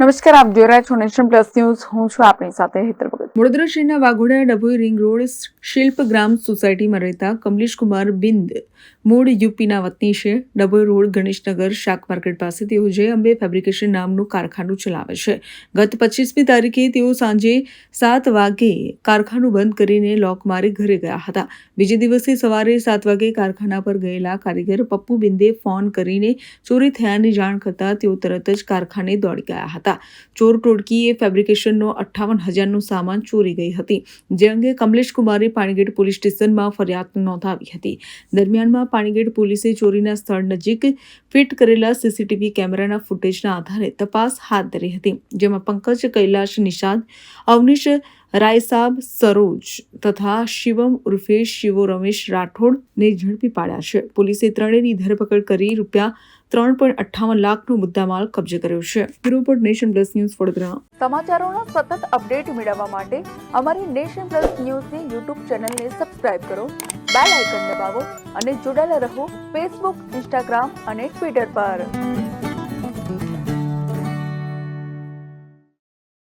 નમસ્કાર, આપ જોઈ રહ્યા છો નેશન પ્લસ ન્યૂઝ. હું છું આપણી સાથે હેતર ભગત. વડોદરા શહેરના વાઘોડા ડભોઈ રિંગ રોડ શિલ્પગ્રામ સોસાયટીમાં રહેતા કમલેશકુમાર બિંદ, મૂળ યુપીના વતની છે. ડભોઈ રોડ ગણેશનગર શાક માર્કેટ પાસે તેઓ જય અંબે ફેબ્રિકેશન નામનું કારખાનું ચલાવે છે. ગત પચીસમી તારીખે તેઓ સાંજે સાત વાગે કારખાનું બંધ કરીને લોક મારી ઘરે ગયા હતા. બીજે દિવસે સવારે સાત વાગે કારખાના પર ગયેલા કારીગર પપ્પુ બિંદે ફોન કરીને ચોરી થયાની જાણ કરતાં તેઓ તરત જ કારખાને દોડી ગયા હતા. ચોર ટોળકીએ ફેબ્રિકેશનનો અઠ્ઠાવન હજારનો સામાન ચોરી ગઈ હતી. જે અંગે કમલેશ કુમારે પાણીગેટ પોલીસ સ્ટેશનમાં ફરિયાદ નોંધાવી હતી. દરમિયાનમાં પાણીગેટ પોલીસે ચોરીના સ્થળ નજીક ફિટ કરેલા સીસીટીવી કેમેરાના ફૂટેજના આધારે તપાસ હાથ ધરી હતી, જેમાં પંકજ કૈલાશ નિષાદ અવનીશ રાયસાબ સરોજ તથા શિવમ ઉર્ફે શિવો રમેશ રાઠોડને ઝડપી પાડ્યા છે. પોલીસે ત્રણેયની ધરપકડ કરી રૂપિયા ત્રણ પોઈન્ટ અઠ્ઠાવન લાખનો મુદ્દામાલ કબજે કર્યો છે. Report nation plus news Vadodara. સમાચારોનો સતત અપડેટ મેળવવા માટે અમારી નેશન પ્લસ ન્યૂઝની યુટ્યુબ ચેનલને સબસ્ક્રાઇબ કરો, બેલ આઇકન દબાવો અને જોડાયેલા રહો ફેસબુક, ઇન્સ્ટાગ્રામ અને ટ્વિટર પર.